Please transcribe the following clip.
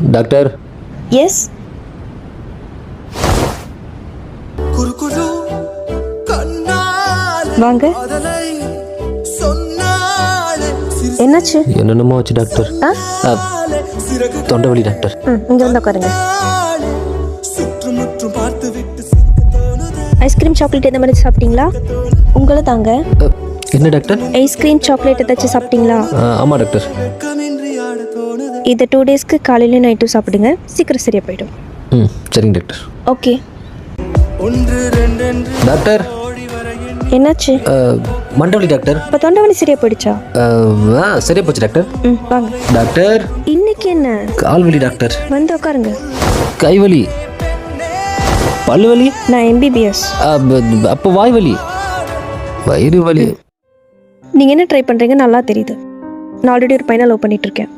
Doctor. S. வாங்க. என்னாச்சு? என்னென்னமோ ஆச்சு டாக்டர். ஆ? தொண்டை வலி டாக்டர். ம் இங்கே வந்து உட்காருங்க ஐஸ்கிரீம் சாக்லேட் எந்த மாதிரி சாப்பிட்டீங்களா? உங்களை தாங்க. என்ன டாக்டர்? ஐஸ்கிரீம் சாக்லேட் ஏதாச்சும் சாப்பிட்டீங்களா? ஆமாம் டாக்டர். இதை டூ டேஸ்க்கு காலையில நைட்டும் சாப்பிடுங்க. சீக்கிரம் சரியாக போயிடும். ம் சரிங்க டாக்டர். Okay doctor. என்னாச்சு? ஆ, மண்டை வலி டாக்டர். இப்போ தொண்டை வலி சரியாக போயிடுச்சா? ஆ, சரியா போச்சு டாக்டர். ம் வாங்க. டாக்டர். இன்னைக்கு என்ன? கால் வலி டாக்டர். வந்து உட்காருங்க. கை வலி. பல்லு வலி? நான் எம்பிபிஎஸ் அப்போ வாய் வலி. வயிறு வலி. நீங்கள் என்ன ட்ரை பண்ணுறீங்க நல்லா தெரியுது. நான் ஆல்ரெடி ஒரு பையனை லவ் பண்ணிட்டு இருக்கேன்.